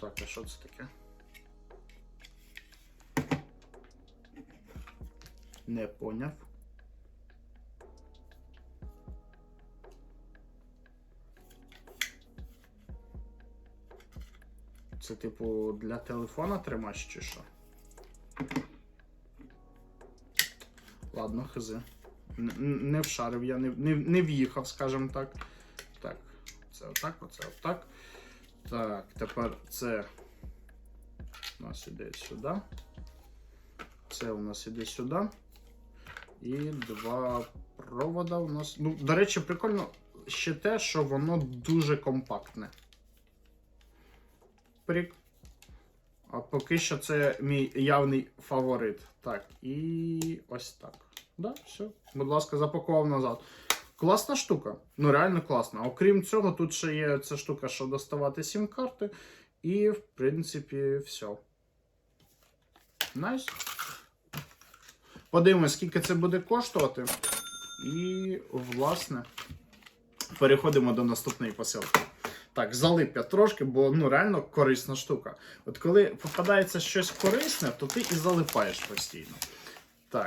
Так, а що це таке? Не поняв. Це, типу, для телефона тримач чи що? Ладно, хз. Не вшарив я, не, не, не в'їхав, скажімо так. Так, це отак, оце отак. Так, тепер це у нас іде сюди. Це у нас іде сюди. І два провода у нас. Ну, до речі, прикольно ще те, що воно дуже компактне. Прик. А поки що це мій явний фаворит. Так, і ось так. Да, все. Будь ласка, запакував назад. Класна штука. Ну, реально класна. Окрім цього, тут ще є ця штука, що доставати сім-карти. І, в принципі, все. Найс. Подивимось, скільки це буде коштувати. І, власне, переходимо до наступної посилки. Так, залип трошки, бо ну реально корисна штука. От коли попадається щось корисне, то ти і залипаєш постійно. Так,